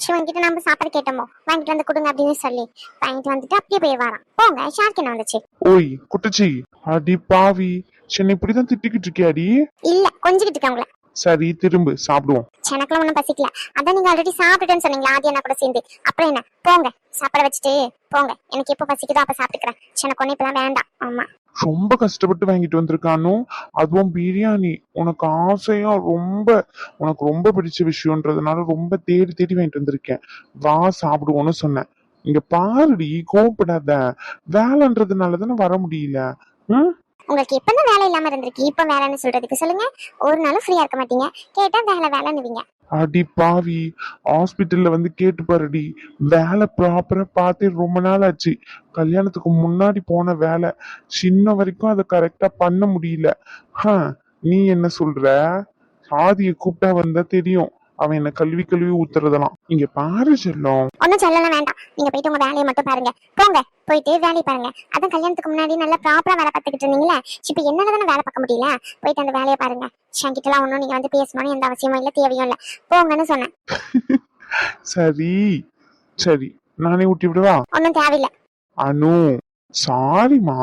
சிவன் கிட்ட நம்ம சாப்பாடு கேட்டோமோ? வாங்கிட்டு வந்து கொடுங்க அப்படின்னு சொல்லி வாங்கிட்டு வந்துட்டு அப்படியே போய் வரான். போங்க ஷார்க் என்ன வந்துச்சு? ஓய் குட்டச்சி. அடி பாவி. சென்னை இப்படிதான் திட்டிக்கிட்டு இருக்கியாடி? இல்ல கொஞ்சிக்கிட்டு இருக்கேன் உங்களை. சரி திரும்ப சாப்பிடுவோம். எனக்குலாம் ஒன்றும் பசிக்கல. அதான் நீங்க ஆல்ரெடி சாப்பிட்டுட்டேன்னு சொன்னீங்களா? ஆதி என்ன கூட சேர்ந்து. அப்புறம் என்ன? போங்க சாப்பிட வச்சுட்டு போங்க. எனக்கு எப்போ பசிக்குதோ அப்ப சாப்பிட்டுக்கிறேன். எனக்கு ஒன்றும் இப்பெல்லாம் வேண்டாம். ஆமா. ரொம்ப கஷ்டப்பட்டு வாங்கிட்டு வந்திருக்கானோ. அதுவும் பிரியாணி. உனக்கு ஆசையா ரொம்ப உனக்கு ரொம்ப பிடிச்ச விஷயம்ன்றதுனால ரொம்ப தேடி தேடி வாங்கிட்டு வந்திருக்கேன். வா சாப்பிடுவோன்னு சொன்னேன். இங்க பாருடி கோவப்படாத. வேலைன்றதுனால தானே வர முடியல. ம்? உங்களுக்கு எப்போ வேலை இல்லாம இருந்திருக்கு? இப்ப வேலைன்னு சொல்றதுக்கு சொல்லுங்க. ஒரு நாளும் ஃப்ரீயா இருக்க மாட்டீங்க. கேட்டா வேலை வேலைன்னுவீங்க. அடி பாவி. ஹாஸ்பிட்டல்ல வந்து கேட்டு பாருடி. வேலை ப்ராப்பரா பார்த்தே ரொம்ப நாள் ஆச்சு. கல்யாணத்துக்கு முன்னாடி போன வேலை. சின்ன வரைக்கும் அதை கரெக்டா பண்ண முடியல. ஹ, நீ என்ன சொல்ற? சாதியை கூப்பிட்டா வந்தா தெரியும். அவன் என்ன கல்வி கல்வி ஊத்துறதெல்லாம். இங்க பாரு செல்லம். ஒன்றும் சொல்லலாம் வேண்டாம். நீங்க போயிட்டு உங்க வேலையை மட்டும் பாருங்க. போங்க போயிட்டு வேலையை பாருங்க. அதான் கல்யாணத்துக்கு முன்னாடி நல்லா ப்ராப்பரா வேலை பார்த்துக்கிட்டு இருந்தீங்களே? இப்ப என்னால தானே வேலை பார்க்க முடியல? போயிட்டு அந்த வேலையை பாருங்க. என்கிட்டலாம் ஒன்றும் நீங்க வந்து பேசணும்னு எந்த அவசியமும் இல்லை தேவையும் இல்லை. போங்கன்னு சொன்னேன். சரி. சரி நானே ஊட்டி விடுவா? ஒன்றும் தேவையில்லை. அனு. சாரிமா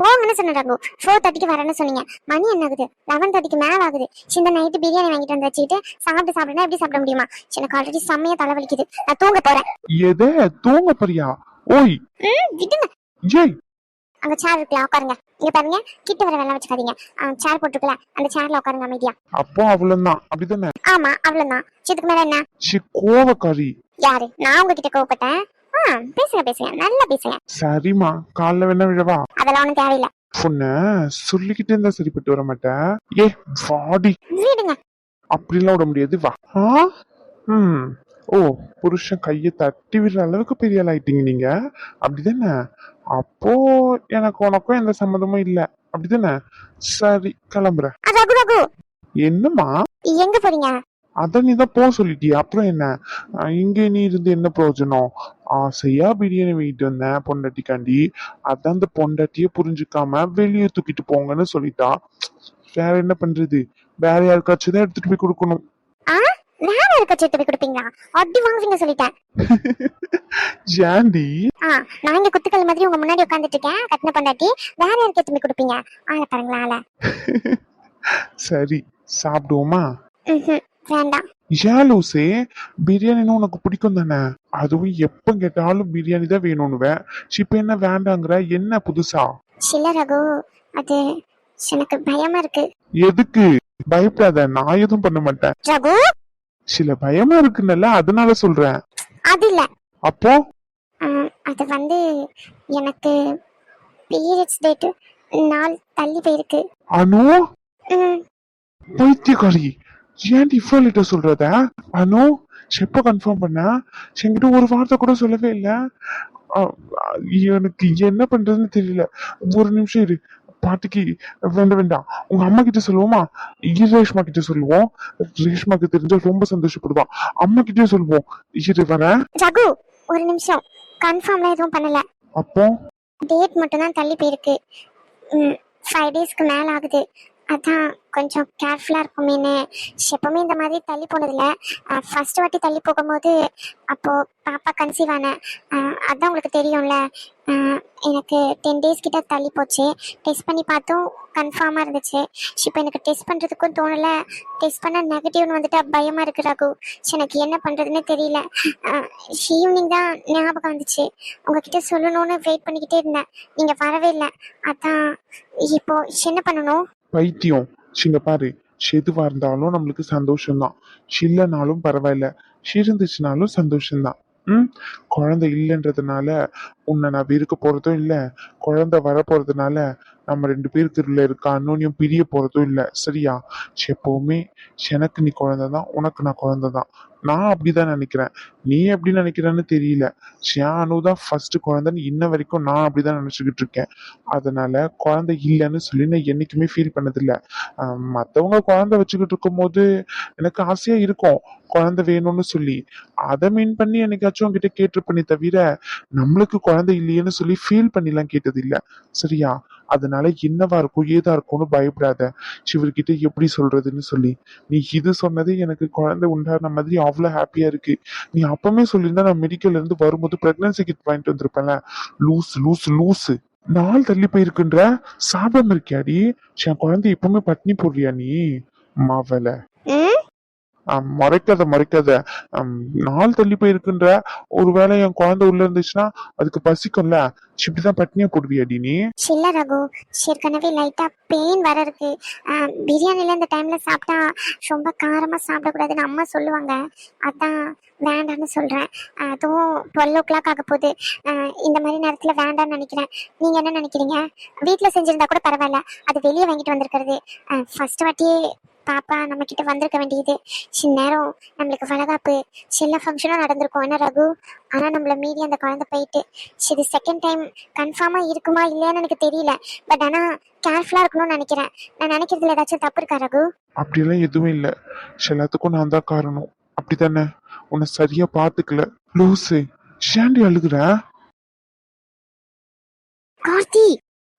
போங்கன்னு சொன்னேன் ரகு. ஃபோர் தேர்ட்டிக்கு வரேன்னு சொன்னீங்க. மணி என்ன ஆகுது லெவன் தேர்ட்டிக்கு மேல ஆகுது. இந்த நைட்டு பிரியாணி வாங்கிட்டு வந்து வச்சுட்டு சாப்பிட்டு சாப்பிடுனா எப்படி சாப்பிட முடியுமா? எனக்கு ஆல்ரெடி செம்மையா தலைவலிக்குது. நான் தூங்க போறேன். எத தூங்க போறியா? ஓய். விடுங்க. ஏய். அங்க சேர் இருக்குல்ல உட்காருங்க. இங்க பாருங்க கிட்ட வர வேலை வச்சுக்காதீங்க. சேர் போட்டுருக்கல அந்த சேர்ல உட்காருங்க அமைதியா. அப்போ அவ்வளவுதான். அப்படிதானே? ஆமா அவ்வளவுதான். இதுக்கு மேல என்ன? சி கோவக்காரி. யாரு? நான் உங்ககிட்ட கோவப்பட்டேன். பேசுங்க பேசுங்க. நல்லா பேசுங்க. சரிம்மா காலைல வேணா விழவா அதெல்லாம் ஒண்ணும் தேவையில்லை. பொண்ண சொல்லிக்கிட்டே இருந்தா சரிப்பட்டு வர மாட்டேன். ஏ வாடி. விடுங்க. அப்படிலாம் விட முடியாது வா. ஆ? ம். ஓ புருஷன் கையை தட்டி விடுற அளவுக்கு பெரிய ஆள் ஆயிட்டீங்க நீங்க. அப்படிதானே? அப்போ எனக்கு உனக்கும் எந்த சம்மதமும் இல்ல. அப்படிதானே? சரி கிளம்புறேன். ரகு ரகு. என்னம்மா? எங்க போறீங்க? அதான் நீ தான் போக சொல்லிட்டியா. அப்புறம் என்ன? இங்க நீ இருந்து என்ன பிரயோஜனம்? ஆசையா பிரியாணி வாங்கிட்டு வந்தேன் பொண்டாட்டிக்காண்டி. அதான் அந்த பொண்டாட்டிய புரிஞ்சுக்காம வெளியே தூக்கிட்டு போங்கன்னு சொல்லிட்டா. வேற என்ன பண்றது? வேற யாருக்காச்சும் தான் எடுத்துட்டு போய் கொடுக்கணும். வேற இருக்க சேர்த்து போய் கொடுப்பீங்களா? அடி வாங்குவீங்க சொல்லிட்டேன். ஜாண்டி ஆ நான் இங்க குத்துக்கல் மாதிரி உங்க முன்னாடி உட்காந்துட்டு இருக்கேன் கட்டின பொண்டாட்டி. வேற யாருக்கு எடுத்து போய் கொடுப்பீங்க? ஆளை பாருங்களா ஆளை. சரி சாப்பிடுவோமா? வேண்டாம். ஏன் லூசே பிரியாணின்னு உனக்கு பிடிக்கும் தானே? அதுவும் எப்ப கேட்டாலும் பிரியாணி தான் வேணும்னுவேன் இப்ப என்ன வேண்டாங்கிற? என்ன புதுசா? சில ரகு அது எனக்கு பயமா இருக்கு. எதுக்கு? பயப்படாத நான் எதுவும் பண்ண மாட்டேன். ரகு? சில பயமா இருக்குன்னல்ல அதனால சொல்றேன். அது இல்ல. அப்போ? அது வந்து எனக்கு பீரியட்ஸ் டேட் நாள் தள்ளி போயிருக்கு. அனு? பைத்தியக்காரி. ஏன்டி இவ்வளோ லேட்டா சொல்றத அனு எப்ப கன்ஃபார்ம் பண்ண என்கிட்ட ஒரு வார்த்தை கூட சொல்லவே இல்ல. எனக்கு என்ன பண்றதுன்னு தெரியல. ஒரு நிமிஷம் இரு. பாட்டிக்கு வேண்டாம் வேண்டாம். உங்க அம்மா கிட்ட சொல்லுவோமா? இரு ரேஷ்மா கிட்ட சொல்லுவோம். ரேஷ்மாக்கு தெரிஞ்சா ரொம்ப சந்தோஷப்படுவா. அம்மா கிட்டே சொல்லுவோம். இரு வரேன் ரகு ஒரு நிமிஷம். கன்ஃபார்ம்லாம் எதுவும் பண்ணல. அப்போ? டேட் மட்டும் தான் தள்ளி போயிருக்கு. ஃபைவ் டேஸ்க்கு மேல ஆகுது. அதான் கொஞ்சம் கேர்ஃபுல்லாக இருக்குமேனு எப்பவுமே இந்த மாதிரி தள்ளி போனதில்ல. ஃபர்ஸ்ட் வாட்டி தள்ளி போகும்போது அப்போது பாப்பா கன்சீவ் ஆனேன் அதான் உங்களுக்கு தெரியும்ல. எனக்கு டென் டேஸ் கிட்ட தள்ளி போச்சு. டெஸ்ட் பண்ணி பார்த்தும் கன்ஃபார்மாக இருந்துச்சு. இப்போ எனக்கு டெஸ்ட் பண்ணுறதுக்கும் தோணலை. டெஸ்ட் பண்ண நெகட்டிவ்னு வந்துட்டு பயமாக இருக்கு ரகு. எனக்கு என்ன பண்ணுறதுன்னு தெரியல. ஈவினிங் தான் ஞாபகம் வந்துச்சு. உங்ககிட்ட சொல்லணும்னு வெயிட் பண்ணிக்கிட்டே இருந்தேன். நீங்கள் வரவே இல்லை. அதான் இப்போ என்ன பண்ணணும்? பைத்தியம். சிங்க பாரு எதுவா இருந்தாலும் நம்மளுக்கு சந்தோஷம்தான். இல்லைனாலும் பரவாயில்ல. இருந்துச்சுனாலும் சந்தோஷம்தான். ம்? குழந்தை இல்லைன்றதுனால உன்னை நான் விருக்க போறதும் இல்லை. குழந்தை வர போறதுனால நம்ம ரெண்டு பேருக்கு இருக்க அன்னோன்யம் பிரிய போறதும் இல்லை. சரியா? எப்பவுமே எனக்கு நீ குழந்தை தான் உனக்கு நான் குழந்தை தான். நான் அப்படிதான் நினைக்கிறேன். நீ எப்படி நினைக்கிறேன்னு தெரியல. ஷியானு அனு தான் ஃபர்ஸ்ட் குழந்தைன்னு இன்ன வரைக்கும் நான் அப்படிதான் நினைச்சுக்கிட்டு இருக்கேன். அதனால குழந்தை இல்லைன்னு சொல்லி நான் என்னைக்குமே ஃபீல் பண்ணதில்லை. மற்றவங்க மத்தவங்க குழந்தை வச்சுக்கிட்டு இருக்கும்போது எனக்கு ஆசையா இருக்கும். குழந்தை வேணும்னு சொல்லி. அதை மீன் பண்ணி என்னைக்காச்சும் உங்ககிட்ட கேட்டிருப்பனே தவிர நம்மளுக்கு குழந்தை இல்லையேன்னு சொல்லி ஃபீல் பண்ணிலாம் கேட்டது இல்லை சரியா? அதனால நாளைக்கு என்னவா இருக்கும் ஏதா இருக்கும்னு பயப்படாத. சிவர்கிட்ட எப்படி சொல்றதுன்னு சொல்லி. நீ இது சொன்னதே எனக்கு குழந்தை உண்டான மாதிரி அவ்வளவு ஹாப்பியா இருக்கு. நீ அப்பவுமே சொல்லியிருந்தா நான் மெடிக்கல்ல இருந்து வரும்போது பிரெக்னன்சி கிட் வாங்கிட்டு வந்திருப்பேன்ல. லூஸ் லூஸ் லூஸு நாள் தள்ளி போயிருக்குன்ற. சாப்பிடாம இருக்கியாடி? என் குழந்தை எப்பவுமே பட்னி போடுறியா நீ? மாவல மறைக்காத மறைக்காத. நாள் தள்ளி போயிருக்குன்ற ஒருவேளை என் குழந்தை உள்ள இருந்துச்சுன்னா அதுக்கு பசிக்கும்ல. இப்படிதான் பட்னியா போடுவியாடி நீ இல்ல ரகு. ஏற்கனவே லைட்டா பெயின் வர இருக்கு. ஆஹ் பிரியாணில இந்த டைம்ல சாப்பிட்டா ரொம்ப காரமா சாப்பிடக்கூடாதுன்னு அம்மா சொல்லுவாங்க. அதான் வேண்டாம்னு சொல்றேன். அதுவும் டுவெல் ஓ கிளாக் ஆக போகுது இந்த மாதிரி நேரத்துல வேண்டாம்னு நினைக்கிறேன். நீங்க என்ன நினைக்கிறீங்க? வீட்டுல செஞ்சிருந்தா கூட பரவாயில்ல. அது வெளியே வாங்கிட்டு வந்திருக்கிறது. ஃபர்ஸ்ட் வாட்டியே பாப்பா நம்ம கிட்ட வந்திருக்க வேண்டியது. சில நேரம் நம்மளுக்கு வளகாப்பு சில ஃபங்க்ஷனும் நடந்திருக்கும். என்ன ரகு? ஆனா நம்மள மீறி அந்த குழந்தை போயிட்டு. இது செகண்ட் டைம் கன்ஃபார்மா இருக்குமா இல்லையான்னு எனக்கு தெரியல. பட் ஆனா கேர்ஃபுல்லா இருக்கணும்னு நினைக்கிறேன். நான் நினைக்கிறதுல ஏதாச்சும் தப்பு இருக்கா ரகு? அப்படியெல்லாம் எதுவும் இல்ல. எல்லாத்துக்கும் நான் தான் காரணம். அப்படித்தானே? உன்னை சரியா பாத்துக்கல லூசு ஷாண்டி அழுகுற? கார்த்தி!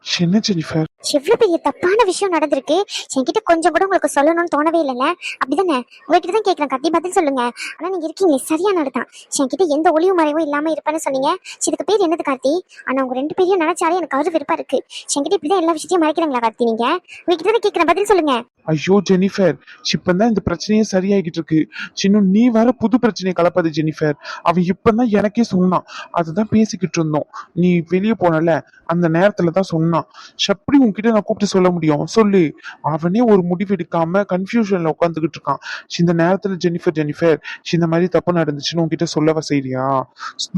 என்ன ஜெனிஃபர்? எவ்வளவு பெரிய தப்பான விஷயம் நடந்திருக்கு. என்கிட்ட கொஞ்சம் கூட உங்களுக்கு சொல்லணும்னு தோணவே இல்லைல்ல? அப்படிதானே? உங்ககிட்ட தான் கேட்கறேன் கத்தி பதில் சொல்லுங்க. ஆனா நீங்க இருக்கீங்க சரியா நடத்தான் என்கிட்ட எந்த ஒளிவு மறைவும் இல்லாம இருப்பேன்னு சொன்னீங்க. சரி, இதுக்கு பேர் என்னது கார்த்தி? ஆனா உங்க ரெண்டு பேரையும் நினைச்சாலே எனக்கு அவ்வளவு விருப்பம் இருக்கு. என்கிட்ட இப்படிதான் எல்லா விஷயத்தையும் மறைக்கிறாங்களா கார்த்தி நீங்க? உங்ககிட்ட தான் கேட்கறேன் பதில் சொல்லுங்க. ஐயோ ஜெனிஃபர். இப்பதான் இந்த பிரச்சனையே சரியாகிட்டு இருக்கு. சின்ன நீ வேற புது பிரச்சனையை கலப்பாது ஜெனிஃபர். அவன் இப்பதான் எனக்கே சொன்னான். அதுதான் பேசிக்கிட்டு இருந்தோம். நீ வெளியே போனல. அந்த நேரத்துல தான் சொன்னான் எப்படி உன்கிட்ட நான் கூப்பிட்டு சொல்ல முடியும். சொல்லு. அவனே ஒரு முடிவு எடுக்காம கன்ஃபியூஷன்ல உட்காந்துக்கிட்டு இருக்கான். இந்த நேரத்துல ஜெனிஃபர் ஜெனிஃபர். இந்த மாதிரி தப்பு நடந்துச்சுன்னு உன்கிட்ட சொல்லவா செய்றியா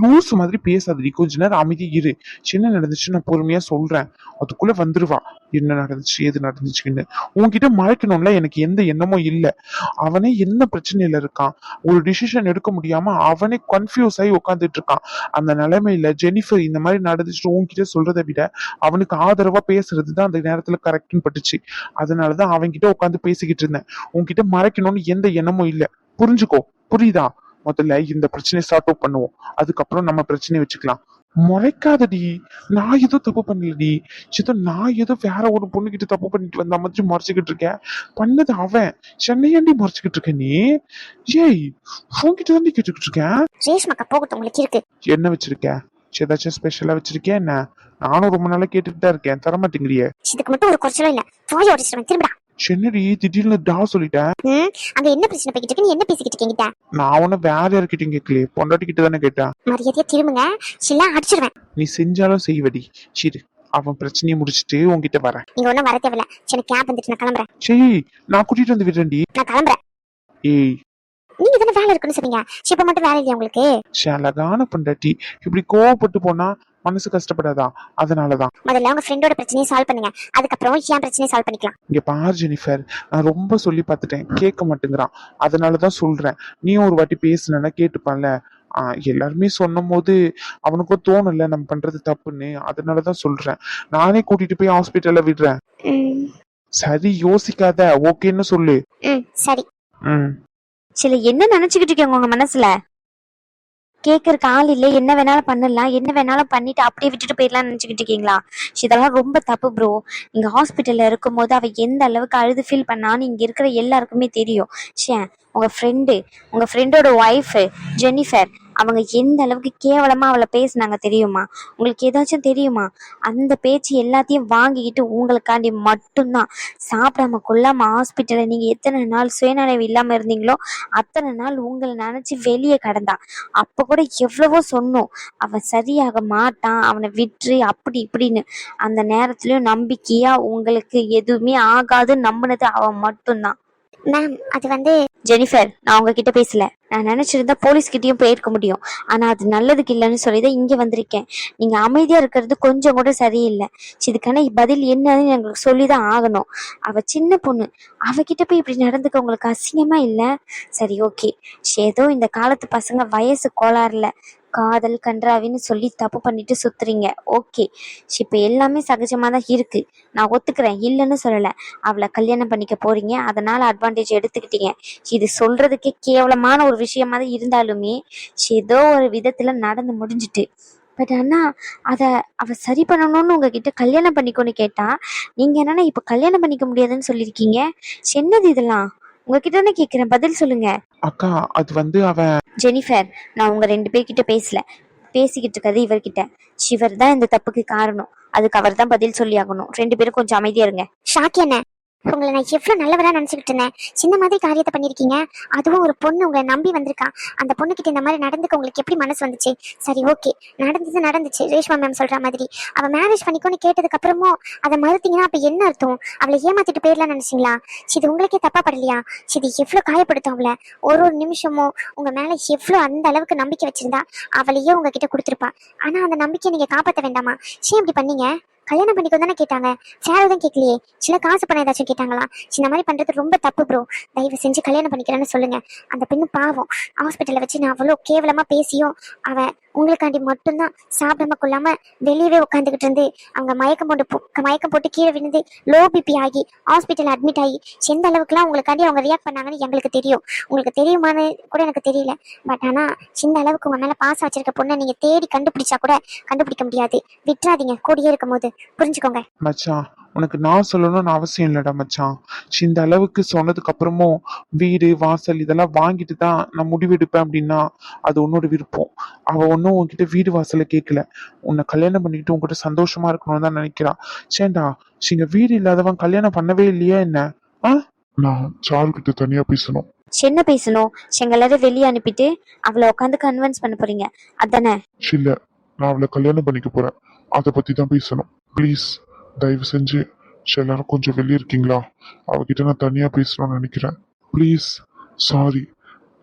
லூஸ் மாதிரி பேசாதடி. கொஞ்ச நேரம் அமைதி இரு. சின்ன நடந்துச்சு நான் பொறுமையா சொல்றேன். அதுக்குள்ள வந்துருவா. என்ன நடந்துச்சு எது நடந்துச்சுன்னு. உன்கிட்ட மறைக்கணும்ல. எனக்கு எந்த எண்ணமும் இல்ல. அவனே என்ன பிரச்சனையில இருக்கான்? ஒரு டிசிஷன் எடுக்க முடியாம அவனே கன்ஃபியூஸ் ஆகி உட்காந்துட்டு இருக்கான். அந்த நிலைமையில ஜெனிஃபர் இந்த மாதிரி நடந்துச்சுட்டு உன்கிட்ட சொல்றதை விட அவனுக்கு ஆதரவா பேசுறது தான் அந்த நேரத்துல கரெக்ட்னு பட்டுச்சு. அதனாலதான் அவன்கிட்ட உட்காந்து பேசிக்கிட்டு இருந்தேன். உன்கிட்ட மறைக்கணும்னு எந்த எண்ணமும் இல்ல. புரிஞ்சுக்கோ. புரியுதா? முதல்ல இந்த பிரச்சனையை சார்ட் அவுட் பண்ணுவோம். அதுக்கப்புறம் நம்ம பிரச்சனையை வச்சுக்கலாம். முறைக்காதடி. நான் ஏதோ தப்பு பண்ணலடி. ஏதோ நான் ஏதோ வேற ஒரு பொண்ணுகிட்ட தப்பு பண்ணிட்டு வந்த மாதிரி முறைச்சுக்கிட்டு இருக்கேன். பண்ணது அவன். சென்னையாண்டி முறைச்சுக்கிட்டு இருக்க நீ? ஏய் உன்கிட்ட தாண்டி கேட்டுக்கிட்டு இருக்கேன். என்ன வச்சிருக்க? ஏதாச்சும் ஸ்பெஷலா வச்சிருக்கேன் என்ன? நானும் ரொம்ப நாளா கேட்டுட்டு தான் இருக்கேன். தர மாட்டேங்கிறியே இதுக்கு மட்டும் ஒரு குறைச்சலும் இல்ல. போய் உடச்சிருவேன் திரும்படா. சென்னடி திடீர்னு டா சொல்லிட்டேன் ம் அங்க என்ன பிரச்சனை போய்கிட்டு இருக்கு? நீ என்ன பேசிக்கிட்டு இருக்கீங்க நான் உன்ன வேற யார்கிட்டயும் கேட்கலையே. பொண்டாட்டி கிட்ட தானே கேட்டேன். மரியாதையா திரும்புங்க. அடிச்சிருவேன். நீ செஞ்சாலும் செய்வடி. சரி அவன் பிரச்சனையை முடிச்சிட்டு உன்கிட்ட வரேன். நீங்க ஒன்றும் வர தேவையில்ல. சரி கேப் வந்துட்டு நான் கிளம்புறேன். சரி நான் கூட்டிட்டு வந்து விடுறேன்டி. நான் கிளம்புறேன். ஏய். நீங்க தானே வேலை இருக்குன்னு சொன்னீங்க. இப்ப மட்டும் வேலை இல்லையா உங்களுக்கு? சே, அழகான பொண்டாட்டி. இப்படி கோவப்பட்டு போனா மனசு கஷ்டப்படாதா? அதனாலதான். முதல்ல உங்க ஃப்ரெண்டோட பிரச்சனையை சால்வ் பண்ணுங்க. அதுக்கப்புறம் என் பிரச்சனையை சால்வ் பண்ணிக்கலாம். இங்க பார் ஜெனிஃபர். நான் ரொம்ப சொல்லி பார்த்துட்டேன். கேட்க மாட்டேங்கிறான். அதனாலதான் சொல்றேன். நீ ஒரு வாட்டி பேசுனா கேட்டுப்பான்ல. எல்லாருமே சொன்னும் போது அவனுக்கும் தோணல. நம்ம பண்றது தப்புன்னு. அதனாலதான் சொல்றேன். நானே கூட்டிட்டு போய் ஹாஸ்பிட்டல்ல விடுறேன். சரி யோசிக்காத. ஓகேன்னு சொல்லு. சரி. ம். சில என்ன நினைச்சுக்கிட்டு இருக்கீங்க உங்க மனசுல? கேட்கறக்கு ஆள் இல்லை. என்ன வேணாலும் பண்ணலாம். என்ன வேணாலும் பண்ணிட்டு அப்படியே விட்டுட்டு போயிடலாம்னு நினச்சிக்கிட்டு இருக்கீங்களா? இதெல்லாம் ரொம்ப தப்பு ப்ரோ இங்கே ஹாஸ்பிட்டலில் இருக்கும்போது அவள் எந்த அளவுக்கு அழுது ஃபீல் பண்ணான்னு இங்கே இருக்கிற எல்லாருக்குமே தெரியும். ஷே உங்கள் ஃப்ரெண்டு உங்கள் ஃப்ரெண்டோட ஒய்ஃபு ஜெனிஃபர் அவங்க எந்த அளவுக்கு கேவலமா அவளை பேசினாங்க தெரியுமா? உங்களுக்கு ஏதாச்சும் தெரியுமா? அந்த பேச்சு எல்லாத்தையும் வாங்கிக்கிட்டு உங்களுக்காண்டி மட்டும்தான். சாப்பிடாம கொள்ளாம ஹாஸ்பிட்டலில் நீங்க எத்தனை நாள் சுயநலவு இல்லாம இருந்தீங்களோ அத்தனை நாள் உங்களை நினைச்சு வெளியே கடந்தா. அப்ப கூட எவ்வளவோ சொன்னோம். அவன் சரியாக மாட்டான். அவனை விற்று அப்படி இப்படின்னு. அந்த நேரத்துலயும் நம்பிக்கையா உங்களுக்கு எதுவுமே ஆகாதுன்னு நம்பினது அவன் மட்டும்தான். மேம் அது வந்து ஜெனிஃபர் நான் உங்ககிட்ட பேசல. நான் நினைச்சிருந்தா போலீஸ் கிட்டயும் போயிருக்க முடியும். ஆனா அது நல்லதுக்கு இல்லைன்னு சொல்லி தான் இங்க வந்திருக்கேன். நீங்க அமைதியா இருக்கிறது கொஞ்சம் கூட சரியில்லை. இதுக்கான பதில் என்னன்னு எங்களுக்கு சொல்லிதான் ஆகணும். அவ சின்ன பொண்ணு. அவகிட்ட போய் இப்படி நடந்துக்க உங்களுக்கு அசிங்கமா இல்ல? சரி ஓகே ஏதோ இந்த காலத்து பசங்க வயசு கோளாறுல. காதல் கன்றாவின்னு சொல்லி தப்பு பண்ணிட்டு சுத்துறீங்க. ஓகே. இப்போ எல்லாமே சகஜமாக தான் இருக்கு. நான் ஒத்துக்கிறேன். இல்லைன்னு சொல்லலை. அவளை கல்யாணம் பண்ணிக்க போறீங்க. அதனால அட்வான்டேஜ் எடுத்துக்கிட்டீங்க. இது சொல்றதுக்கே கேவலமான ஒரு விஷயமா தான் இருந்தாலுமே ஏதோ ஒரு விதத்துல நடந்து முடிஞ்சிட்டு. பட் ஆனால் அதை அவள் சரி பண்ணணும்னு உங்ககிட்ட கல்யாணம் பண்ணிக்கோன்னு கேட்டால் நீங்கள் என்னன்னா இப்போ கல்யாணம் பண்ணிக்க முடியாதுன்னு சொல்லியிருக்கீங்க என்னது இதெல்லாம்? உங்ககிட்ட தானே கேட்குறேன் பதில் சொல்லுங்க. அக்கா அது வந்து அவன் ஜெனிஃபர் நான் உங்க ரெண்டு பேர்கிட்ட பேசல. பேசிக்கிட்டு இருக்கிறது இவர்கிட்ட. சிவர் தான் இந்த தப்புக்கு காரணம். அதுக்கு அவர் தான் பதில் சொல்லி ஆகணும் ரெண்டு பேரும் கொஞ்சம் அமைதியா இருங்க. ஷாக்கி என்ன உங்களை நான் எவ்வளவு நல்லவரா நினைச்சுக்கிட்டு இருந்தேன். சின்ன மாதிரி காரியத்தை பண்ணிருக்கீங்க. அதுவும் ஒரு பொண்ணு உங்களை நம்பி வந்திருக்கா. அந்த பொண்ணுகிட்ட இந்த மாதிரி நடந்துக்க உங்களுக்கு எப்படி மனசு வந்துச்சு? சரி ஓகே. நடந்தது நடந்துச்சு. ரேஷ்மா மேம் சொல்ற மாதிரி. அவ மேரேஜ் பண்ணிக்கோன்னு கேட்டதுக்கு அப்புறமும் அதை மறுத்தீங்கன்னா அப்ப என்ன அர்த்தம்? அவளை ஏமாத்திட்டு போயிடலாம் நினைச்சீங்களா? சரி, இது உங்களுக்கே தப்பா படலையா? சரி, இது எவ்வளவு காயப்படுத்தும் அவளை? ஒரு ஒரு நிமிஷமும் உங்க மேல எவ்வளவு அந்த அளவுக்கு நம்பிக்கை வச்சிருந்தா அவளையே உங்ககிட்ட கொடுத்துருப்பா. ஆனா அந்த நம்பிக்கையை நீங்க காப்பாத்த வேண்டாமா? ஏன் இப்படி பண்ணீங்க? கல்யாணம் பண்ணிக்கோ தானே கேட்டாங்க. சேர் தான் கேட்கலையே. சில காசு பணம் ஏதாச்சும் கேட்டாங்களா? இந்த மாதிரி பண்றது ரொம்ப தப்பு ப்ரோ தயவு செஞ்சு கல்யாணம் பண்ணிக்கிறேன்னு சொல்லுங்க. அந்த பெண்ணு பாவம். ஹாஸ்பிட்டல்ல வச்சு நான் அவ்வளோ கேவலமா பேசியும் அவ உங்களுக்காண்டி மட்டும்தான் சாப்பிடாம கொள்ளாம வெளியவே உட்காந்துக்கிட்டு இருந்து அவங்க மயக்கம் போட்டு போ- மயக்கம் போட்டு கீழே விழுந்து லோ பிபி ஆகி ஹாஸ்பிட்டல் அட்மிட் ஆகி எந்த அளவுக்குலாம் உங்களுக்காண்டி அவங்க ரியாக்ட் பண்ணாங்கன்னு எங்களுக்கு தெரியும். உங்களுக்கு தெரியுமான்னு கூட எனக்கு தெரியல. பட் ஆனா சின்ன அளவுக்கு உங்க மேல பாஸ் வச்சிருக்க பொண்ணை நீங்க தேடி கண்டுபிடிச்சா கூட கண்டுபிடிக்க முடியாது. விட்டுறாதீங்க. கூடியே இருக்கும் போது புரிஞ்சுக்கோங்க. மச்சான் உனக்கு நான் சொல்லணும்னு அவசியம் இல்லடா மச்சான். இந்த அளவுக்கு சொன்னதுக்கு அப்புறமும் வீடு வாசல் இதெல்லாம் வாங்கிட்டு தான் நான் முடிவெடுப்பேன் அப்படின்னா அது உன்னோட விருப்பம். அவ ஒன்றும் உன்கிட்ட வீடு வாசலை கேட்கல உன்னை கல்யாணம் பண்ணிக்கிட்டு உன்கிட்ட சந்தோஷமா இருக்கணும்னு தான் நினைக்கிறா. சேண்டா இங்க வீடு இல்லாதவன் கல்யாணம் பண்ணவே இல்லையா என்ன? ஆ? நான் சாரு கிட்ட தனியா பேசணும். என்ன பேசணும்? செங்கலரை வெளியே அனுப்பிட்டு அவளை உட்காந்து கன்வின்ஸ் பண்ண போறீங்க. அதானே? இல்ல. நான் அவளை கல்யாணம் பண்ணிக்க போறேன். அதை பத்தி தான் பேசணும். ப்ளீஸ் தயவு செஞ்சு எல்லாரும் கொஞ்சம் வெளியே இருக்கீங்களா? அவகிட்ட நான் தனியாக பேசணும்னு நினைக்கிறேன். Please sorry.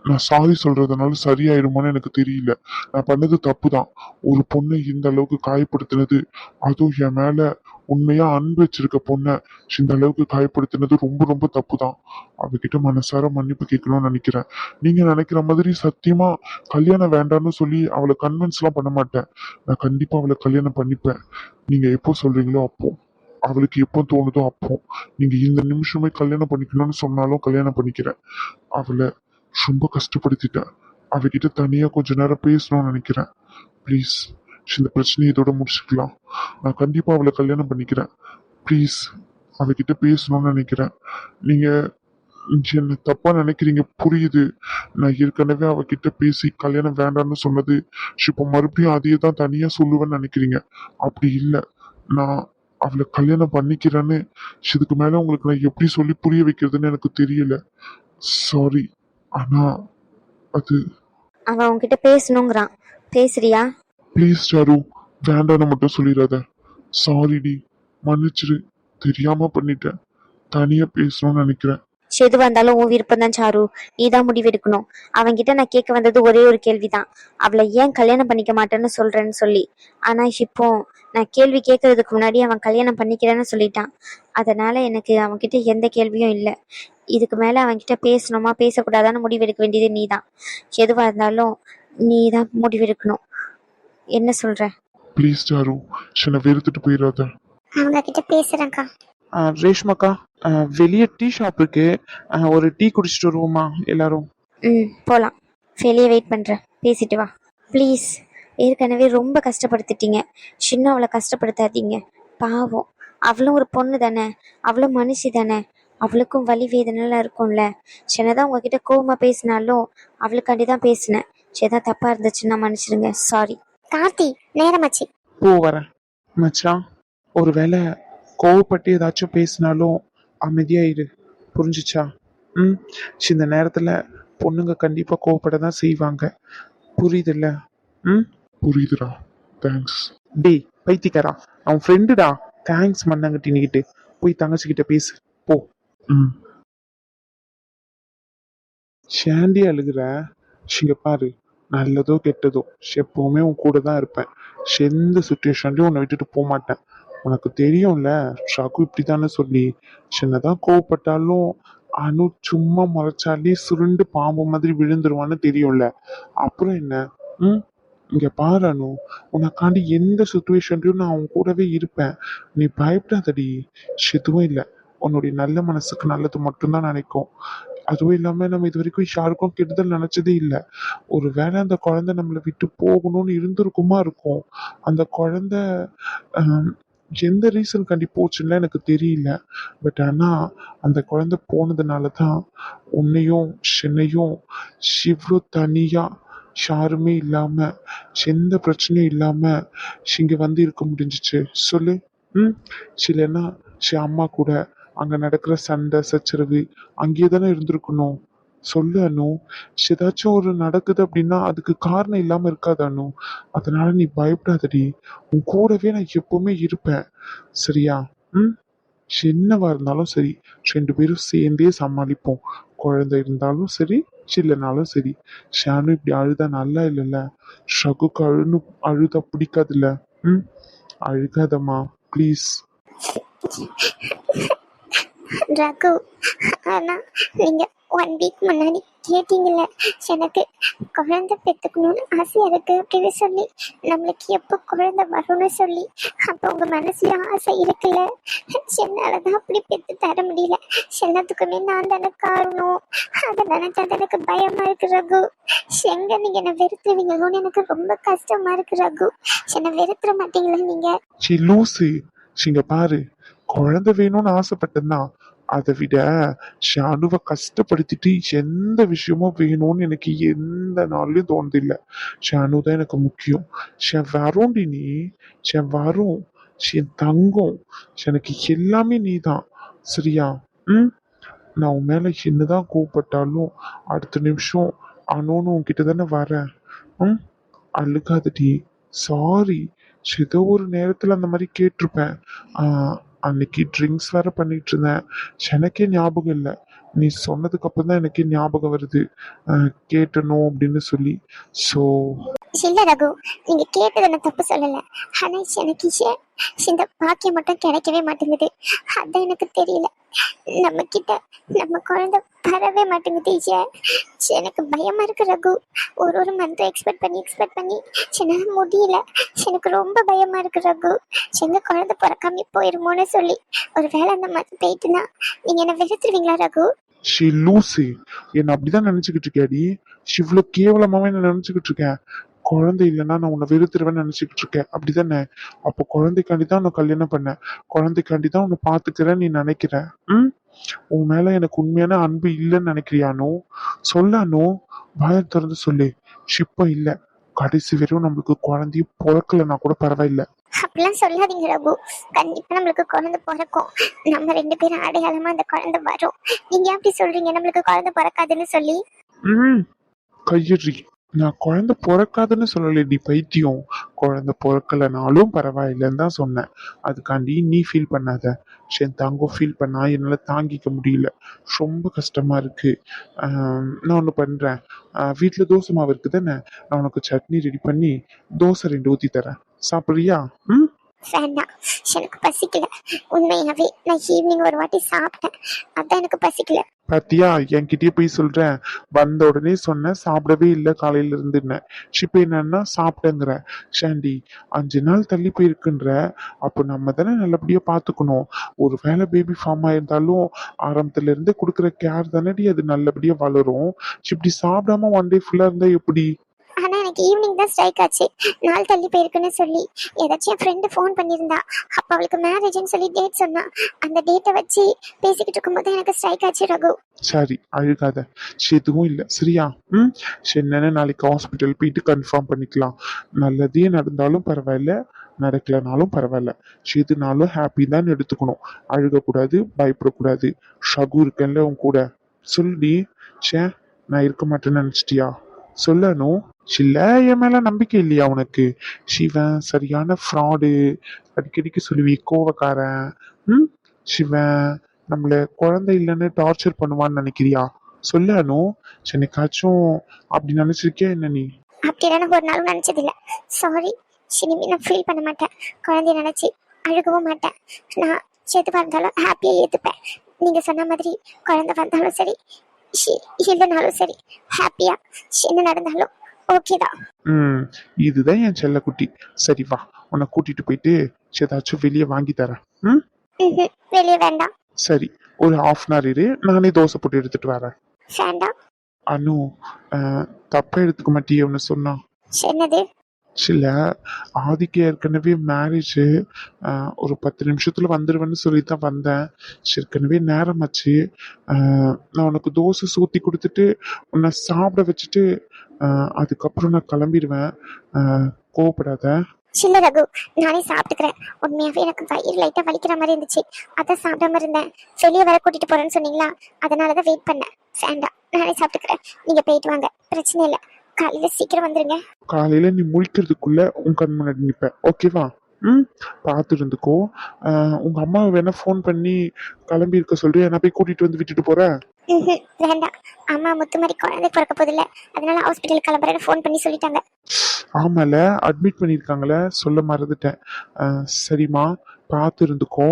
நான் சாரி சொல்றதுனால சரியாயிடுமான்னு எனக்கு தெரியல. நான் பண்ணது தப்பு தான் ஒரு பொண்ணை இந்த அளவுக்கு காயப்படுத்தினது அதுவும் என் மேல உண்மையா அன்பு வச்சிருக்க பொண்ணை இந்த அளவுக்கு காயப்படுத்தினது ரொம்ப ரொம்ப தப்பு தான் அவகிட்ட மனசார மன்னிப்பு கேட்கணும்னு நினைக்கிறேன். நீங்க நினைக்கிற மாதிரி சத்தியமா கல்யாணம் வேண்டாம்னு சொல்லி அவளை கன்வின்ஸ்லாம் பண்ண மாட்டேன். நான் கண்டிப்பா அவளை கல்யாணம் பண்ணிப்பேன். நீங்க எப்போ சொல்றீங்களோ அப்போ. அவளுக்கு எப்போ தோணுதோ அப்போ. நீங்க இந்த நிமிஷமே கல்யாணம் பண்ணிக்கணும்னு சொன்னாலும் கல்யாணம் பண்ணிக்கிறேன். அவளை ரொம்ப கஷ்டப்படுத்திட்டேன். அவகிட்ட தனியா கொஞ்ச நேரம் பேசணும்னு நினைக்கிறேன். ப்ளீஸ் இந்த பிரச்சனையை இதோட முடிச்சுக்கலாம். நான் கண்டிப்பா அவளை கல்யாணம் பண்ணிக்கிறேன். ப்ளீஸ் அவகிட்ட பேசணும்னு நினைக்கிறேன். நீங்க என்ன தப்பா நினைக்கிறீங்க? புரியுது. நான் ஏற்கனவே அவகிட்ட பேசி கல்யாணம் வேண்டாம்னு சொன்னது. இப்போ மறுபடியும் அதையே தான் தனியா சொல்லுவேன்னு நினைக்கிறீங்க? அப்படி இல்லை. நான் அவளை கல்யாணம் பண்ணிக்கிறேன்னு இதுக்கு மேல உங்களுக்கு நான் எப்படி சொல்லி புரிய வைக்கிறதுன்னு எனக்கு தெரியல. சாரி ஆனா அது அவன் உன்கிட்ட பேசணுங்கிறான். பேசுறியா? ப்ளீஸ் சாரு வேண்டாம்னு மட்டும் சொல்லிடாத. சாரிடி மன்னிச்சிரு. தெரியாம பண்ணிட்டேன். தனியா பேசணும்னு நினைக்கிறேன். எதுவா இருந்தாலும் உன் விருப்பம் தான் சாரு. நீ தான் முடிவெடுக்கணும். அவன்கிட்ட நான் கேட்க வந்தது ஒரே ஒரு கேள்விதான். அவளை ஏன் கல்யாணம் பண்ணிக்க மாட்டேன்னு சொல்றேன்னு சொல்லி. ஆனா இப்போ நான் கேள்வி கேட்கறதுக்கு முன்னாடி அவன் கல்யாணம் பண்ணிக்கிறேன்னு சொல்லிட்டான். அதனால எனக்கு அவன்கிட்ட எந்த கேள்வியும் இல்லை. இதுக்கு மேல அவன்கிட்ட பேசணுமா? பேசக்கூடாதான்னு முடிவெடுக்க வேண்டியது நீ தான் எதுவா இருந்தாலும் நீ தான் முடிவெடுக்கணும். என்ன சொல்ற? ப்ளீஸ் சாரு என்னை வெறுத்துட்டு போயிடாத அவங்க கிட்ட பேசுறேன்க்கா ரேஷ்மாக்கா வெளியே டீ ஷாப் இருக்கு. ஒரு டீ குடிச்சிட்டு வருவோமா எல்லாரும்? ம் போகலாம் வெளியே வெயிட் பண்ணுறேன் பேசிட்டு வா. ப்ளீஸ் ஏற்கனவே ரொம்ப கஷ்டப்படுத்திட்டீங்க. சின்ன அவளை கஷ்டப்படுத்தாதீங்க. பாவம். அவளும் ஒரு பொண்ணு தானே அவளும் மனுஷி தானே. அவளுக்கும் வலி வேதனைலாம் இருக்கும்ல. சின்னதாக உங்ககிட்ட கோவமாக பேசினாலும் அவளுக்காண்டி தான் பேசினேன். சரி ஏதாவது தப்பாக இருந்துச்சுன்னா மன்னிச்சிடுங்க. சாரி கார்த்தி நேரமாச்சு. போ வரேன். மச்சான் ஒருவேளை கோவப்பட்டு ஏதாச்சும் பேசினாலும் அமைதியா இரு புரிஞ்சுச்சா? ம். இந்த நேரத்துல பொண்ணுங்க கண்டிப்பா கோவப்பட தான் செய்வாங்க. புரியுதுல்ல? ம்? புரியுதுடா. தேங்க்ஸ் டேய் பைத்தியக்காரா. அவன் ஃப்ரெண்டுடா தேங்க்ஸ் மண்ணாங்கட்டினிக்கிட்டு போய் தங்கச்சிக்கிட்ட பேசு. போ. ம். ஷாண்டி அழுகுற இங்க பாரு நல்லதோ கெட்டதோ எப்பவுமே உன் கூட தான் இருப்பேன். எந்த சுச்சுவேஷன்லயும் உன்னை விட்டுட்டு போக மாட்டேன். உனக்கு தெரியும்ல ஷாக்கு இப்படித்தானே சொல்லி சின்னதா கோவப்பட்டாலும் அனு சும்மா முறைச்சாலே சுருண்டு பாம்பு மாதிரி விழுந்துருவான்னு தெரியும்ல. அப்புறம் என்ன? ம்? இங்க பாரு அனு உனக்காண்டி எந்த சுச்சுவேஷன்லயும் நான் உன் கூடவே இருப்பேன். நீ பயப்படாதடி எதுவும் இல்லை. உன்னுடைய நல்ல மனசுக்கு நல்லது மட்டும்தான் நினைக்கும். அதுவும் இல்லாமல் நம்ம இது வரைக்கும் யாருக்கும் கெடுதல் நினைச்சதே இல்லை. ஒரு வேளை அந்த குழந்தை நம்மளை விட்டு போகணும்னு இருந்திருக்குமா இருக்கும். அந்த குழந்தை எந்த ரீசன் கண்டி போச்சுன்னா எனக்கு தெரியல. பட் ஆனால் அந்த குழந்தை போனதுனால தான் உன்னையும் சென்னையும் இவ்வளோ தனியாக யாருமே இல்லாம எந்த பிரச்சனையும் இல்லாம இங்க வந்து இருக்க முடிஞ்சிச்சு. சொல்லு. ம்? சிலன்னா சி அம்மா கூட அங்க நடக்கிற சண்டை சச்சரவு அங்கேயே தானே இருந்திருக்கணும். சொல்லு அனு. ஏதாச்சும் ஒரு நடக்குது அப்படின்னா அதுக்கு காரணம் இல்லாம இருக்காது அனு. அதனால நீ பயப்படாதடி. உன் கூடவே நான் எப்பவுமே இருப்பேன். சரியா? ம்? என்னவா இருந்தாலும் சரி. ரெண்டு பேரும் சேர்ந்தே சமாளிப்போம். குழந்தை இருந்தாலும் சரி இல்லைனாலும் சரி. ஷானு இப்படி அழுதா நல்லா இல்லைல்ல? ஷகுக்கு அழுனு அழுதா பிடிக்காதுல்ல? ம்? அழுகாதம்மா. ப்ளீஸ். ரகு ஆனா நீங்க ஒன் வீக் முன்னாடி கேட்டீங்கல்ல எனக்கு குழந்தை பெற்றுக்கணும்னு ஆசையா இருக்கு அப்படின்னு சொல்லி நம்மளுக்கு எப்போ குழந்தை வரும்னு சொல்லி அப்போ உங்க மனசுல ஆசை இருக்குல்ல? என்னாலதான் அப்படி பெற்று தர முடியல. எல்லாத்துக்குமே நான் தானே காரணம். அதை நினைச்சா எனக்கு பயமா இருக்கு ரகு. எங்க நீங்க என்ன வெறுத்துவீங்களோன்னு எனக்கு ரொம்ப கஷ்டமா இருக்கு ரகு. என்ன வெறுத்துற மாட்டீங்களா நீங்க? சரி லூசு. இங்க பாரு. குழந்தை வேணும்னு ஆசைப்பட்டேன்னா அதை விட ஷானுவை கஷ்டப்படுத்திட்டு எந்த விஷயமும் வேணும்னு எனக்கு எந்த நாள்லயும் தோணுது ஷானு தான் எனக்கு முக்கியம். ஷன் வரும்டி நீ ஷன் வரும். என் தங்கம். எனக்கு எல்லாமே நீ தான் சரியா? ம்? நான் உன் மேல என்னதான் கூப்பிட்டாலும் அடுத்த நிமிஷம் அனோன்னு உன்கிட்ட தானே வரேன். ம்? அழுகாதடி. சாரி ஏதோ ஒரு நேரத்துல அந்த மாதிரி கேட்டிருப்பேன். ஆஹ் அன்னைக்கு ட்ரிங்க்ஸ் வேற பண்ணிட்டு இருந்தேன் எனக்கே ஞாபகம் இல்லை. நீ சொன்னதுக்கு அப்புறம் தான் எனக்கே ஞாபகம் வருது. கேட்டணும் அப்படின்னு சொல்லி. ஸோ இல்ல ரகு நீங்க கேட்டது நான் தப்பு சொல்லல. ஆனா எனக்கு ஏன் இந்த பாக்கியம் மட்டும் கிடைக்கவே மாட்டேங்குது. அதான் எனக்கு தெரியல. நம்ம கிட்ட நம்ம குழந்தை வரவே மாட்டேங்குது ஏன் எனக்கு பயமா இருக்கு ரகு. ஒரு ஒரு மந்த் எக்ஸ்பெக்ட் பண்ணி எக்ஸ்பெக்ட் பண்ணி என்னால முடியல. எனக்கு ரொம்ப பயமா இருக்கு ரகு. எங்க குழந்தை பிறக்காம போயிருமோன்னு சொல்லி. ஒரு வேளை அந்த மாதிரி போயிட்டுனா நீங்க என்ன வெறுத்துருவீங்களா ரகு? She Lucy. என்ன அப்படிதான் நினைச்சுக்கிட்டு இருக்கியாடி இவ்வளவு கேவலமாவே நான் நினைச்சுக்கிட்டு இருக்கேன் குழந்தை இல்லைன்னா நான் உன்னை வெறுத்துருவேன்னு நினைச்சுக்கிட்டு இருக்கேன் அப்படிதானே? அப்போ குழந்தைக்காண்டி தான் உன்னை கல்யாணம் பண்ணேன். குழந்தைக்காண்டி தான் உன்னை பார்த்துக்கிறேன்னு நீ நினைக்கிற. ம்? உன் மேல எனக்கு உண்மையான அன்பு இல்லைன்னு நினைக்கிறியானோ சொல்லானோ வாயை திறந்து சொல்லு. ஷிப்ப இல்ல. கடைசி வரையும் நம்மளுக்கு குழந்தைய பிறக்கலைன்னா கூட பரவாயில்ல. அப்படிலாம் சொல்லாதீங்க ரகு. கண்டிப்பா நம்மளுக்கு குழந்தை பிறக்கும். நம்ம ரெண்டு பேரும் அடையாளமா அந்த குழந்தை வரும். நீங்க எப்படி சொல்றீங்க? நம்மளுக்கு குழந்தை பிறக்காதுன்னு சொல்லி. ம் கையறி நான் குழந்தை பிறக்காதுன்னு சொல்லலடி பைத்தியம். குழந்தை பிறக்கலைனாலும் பரவாயில்லைன்னு தான் சொன்னேன். அதுக்காண்டி நீ ஃபீல் பண்ணாத. என் தங்கம் ஃபீல் பண்ணா என்னால் தாங்கிக்க முடியல. ரொம்ப கஷ்டமா இருக்கு. நான் ஒன்று பண்ணுறேன் வீட்டில் தோசை மாவு இருக்குது தானே நான் உனக்கு சட்னி ரெடி பண்ணி தோசை ரெண்டு ஊற்றி தரேன். சாப்பிட்றியா? ம்? வேண்டாம். எனக்கு பசிக்கல. உண்மையாவே நான் ஈவினிங் ஒரு வாட்டி சாப்பிட்டேன். அதான் எனக்கு பசிக்கல. பாத்தியா என்கிட்டயே போய் சொல்றேன். வந்த உடனே சொன்னேன் சாப்பிடவே இல்லை காலையில இருந்துன்னு. இப்ப என்னன்னா சாப்பிட்டேங்கிற ஷாண்டி அஞ்சு நாள் தள்ளி போயிருக்குன்ற. அப்போ நம்ம தானே நல்லபடியா பாத்துக்கணும். ஒரு வேளை பேபி ஃபார்ம் ஆயிருந்தாலும் ஆரம்பத்துல இருந்து கொடுக்குற கேர் தானடி அது நல்லபடியா வளரும். இப்படி சாப்பிடாம ஒன் டே ஃபுல்லா இருந்தா எப்படி? ஆனா எனக்கு ஈவினிங் தான் ஸ்ட்ரைக் ஆச்சு. நாள் தள்ளி போயிருக்குன்னு சொல்லி ஏதாச்சும் என் ஃப்ரெண்டு ஃபோன் பண்ணியிருந்தா. அப்ப அவளுக்கு மேரேஜ்னு சொல்லி டேட் சொன்னா. அந்த டேட்டை வச்சு பேசிக்கிட்டு இருக்கும்போது எனக்கு ஸ்ட்ரைக் ஆச்சு ரகு. சரி அழுகாத. எதுவும் இல்லை. சரியா? ம். சரி, என்னன்னு நாளைக்கு ஹாஸ்பிட்டல் போயிட்டு கன்ஃபார்ம் பண்ணிக்கலாம். நல்லதே நடந்தாலும் பரவாயில்ல நடக்கலனாலும் பரவாயில்ல. எதுனாலும் ஹாப்பி தான் எடுத்துக்கணும். அழுகக்கூடாது பயப்படக்கூடாது. ஷகு இருக்கேன்ல உன் கூட. சொல்லுடி ச்சே நான் இருக்க மாட்டேன்னு நினச்சிட்டியா? சொல்லணும். சில்ல என் மேல நம்பிக்கை இல்லையா உனக்கு? சிவன் சரியான ஃப்ராடு அடிக்கடிக்கு சொல்லுவி கோவக்காரன். ம்? சிவன் நம்மள குழந்தை இல்லைன்னு டார்ச்சர் பண்ணுவான்னு நினைக்கிறியா? சொல்லணும். சென்னைக்காச்சும் அப்படி நினைச்சிருக்கே என்ன நீ? அப்படிலாம் நான் ஒரு நாளும் நினைச்சதில்ல. சாரி இனிமே நான் ஃபீல் பண்ண மாட்டேன். குழந்தைய நினைச்சு அழுகவும் மாட்டேன். நான் செத்து பார்த்தாலும் ஹாப்பியாக ஏற்றுப்பேன் நீங்க சொன்ன மாதிரி குழந்தை வந்தாலும் சரி இல்லைனாலும் சரி ஹாப்பியா என்ன நடந்தாலும் ஓகே தான். ம் இதுதான் என் செல்லக்குட்டி. சரி வா உன்னை கூட்டிட்டு போயிட்டு ஏதாச்சும் வெளியே வாங்கி தரேன். ம். வெளியே வேண்டாம். சரி ஒரு ஹாஃப் அன் ஹவர் இரு நானே தோசை போட்டு எடுத்துட்டு வரேன். வேண்டாம். அனு தப்பா எடுத்துக்க மாட்டியே ஒன்று சொன்னா. என்னது? சில ஆதிக்கு ஏற்கனவே மேரேஜ் ஒரு பத்து நிமிஷத்துல வந்துருவேன்னு சொல்லி தான் வந்தேன் ஏற்கனவே நேரமாச்சு. அஹ், நான் உனக்கு தோசை சூத்தி கொடுத்துட்டு உன்னை சாப்பிட வச்சுட்டு அதுக்கப்புறம் நான் கிளம்பிடுவேன். அஹ், கோவப்படாத. சில்ல ரகு நானே சாப்பிட்டுக்கிறேன். உண்மையாவே எனக்கு வயிறு லைட்டா வலிக்கிற மாதிரி இருந்துச்சு. அதான் சாப்பிடாம இருந்தேன். வெளியே வர கூட்டிட்டு போறேன்னு சொன்னீங்களா? அதனாலதான் வெயிட் பண்ணேன். வேண்டாம் நானே சாப்பிட்டுக்கிறேன். நீங்க போயிட்டு வாங்க. பிரச்சனை இல்லை. காலையில சீக்கிரம் வந்துருங்க. காலையில நீ முழிக்கிறதுக்குள்ள உன் கண் முன்னாடி நிப்ப. ஓகேவா ம்? பார்த்து இருந்துக்கோ. உங்க அம்மாவை வேணா ஃபோன் பண்ணி கிளம்பி இருக்க சொல்றியா நான் போய் கூட்டிட்டு வந்து விட்டுட்டு போறேன் வேண்டாம். அம்மா முத்து மாதிரி குழந்தை பிறக்க போதில்ல. அதனால ஹாஸ்பிட்டல் கிளம்புறேன்னு ஃபோன் பண்ணி சொல்லிட்டாங்க. ஆமால அட்மிட் பண்ணியிருக்காங்களே சொல்ல மறந்துட்டேன். சரிம்மா. பார்த்து இருந்துக்கோ.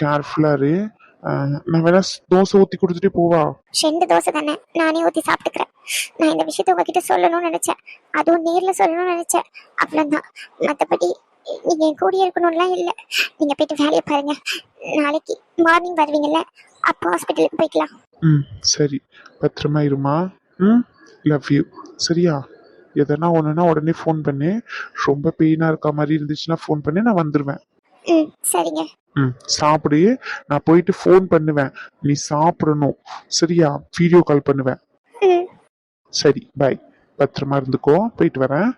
கேர்ஃபுல்லா இரு. நான் வேணா தோசை ஊத்தி கொடுத்துட்டே போவா. ரெண்டு தோசை தானே? நானே ஊற்றி சாப்பிட்டுக்கிறேன். நான் இந்த விஷயத்த உங்ககிட்ட சொல்லணும்னு நினைச்சேன். அதுவும் நேர்ல சொல்லணும்னு நினைச்சேன். அவ்வளோதான் மற்றபடி நீங்க என் கூடயே இருக்கணும்லாம் இல்லை. நீங்க போயிட்டு வேலையை பாருங்க. நாளைக்கு மார்னிங் வருவீங்கல்ல? அப்போ ஹாஸ்பிட்டலுக்கு போய்க்கலாம். ம் சரி. பத்திரமா இருமா? ம் லவ் யூ சரியா? எதனா ஒன்றுனா உடனே ஃபோன் பண்ணு. ரொம்ப பெயினாக இருக்க மாதிரி இருந்துச்சுன்னா ஃபோன் பண்ணி. நான் வந்துடுவேன் ம் சரிங்க. ம் சாப்பிடு. நான் போயிட்டு ஃபோன் பண்ணுவேன். நீ சாப்பிடணும். சரியா? வீடியோ கால் பண்ணுவேன். சரி பை பத்திரமா இருந்துக்கோ. போயிட்டு வரேன்.